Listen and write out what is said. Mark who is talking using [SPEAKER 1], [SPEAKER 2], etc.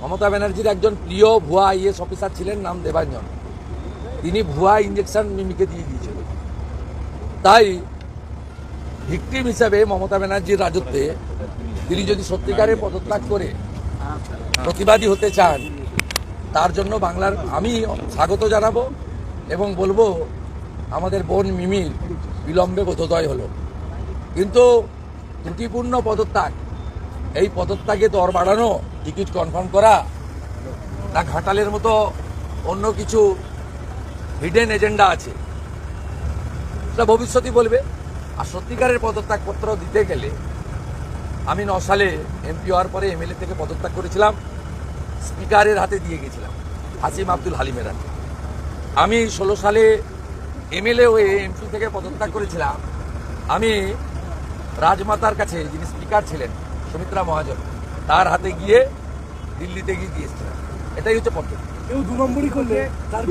[SPEAKER 1] মমতা ব্যানার্জির একজন প্রিয় ভুয়া আইএস অফিসার ছিলেন, নাম দেবাঞ্জন। তিনি ভুয়া ইঞ্জেকশন মিমিকে দিয়ে দিয়েছিলেন তাই ভিকটিম হিসাবে মমতা ব্যানার্জির রাজত্বে তিনি যদি সত্যিকারের পদত্যাগ করে প্রতিবাদী হতে চান, তার জন্য বাংলার আমি স্বাগত জানাব এবং বলব, আমাদের বোন মিমির বিলম্বে বোধোদয় হলো। কিন্তু ত্রুটিপূর্ণ পদত্যাগ এই পদত্যাগে দর বাড়ানো, টিকিট কনফার্ম করা, না ঘাটালের মতো অন্য কিছু হিডেন এজেন্ডা আছে। সেটা ভবিষ্যতই বলবে। আর সত্যিকারের পদত্যাগপত্র দিতে গেলে, আমি ন সালে এমপি হওয়ার পরে এমএলএ থেকে পদত্যাগ করেছিলাম, স্পিকারের হাতে দিয়ে গেছিলাম, হাসিম আব্দুল হালিমের হাতে। আমি ষোলো সালে এমএলএ হয়ে এমপি থেকে পদত্যাগ করেছিলাম, আমি রাজমাতার কাছে, যিনি স্পিকার ছিলেন সুমিত্রা মহাজন, তার হাতে গিয়ে দিল্লিতে গিয়ে দিয়েছিলেন এটাই হচ্ছে পদ্ধতি।
[SPEAKER 2] কেউ দু নম্বরই করলে তার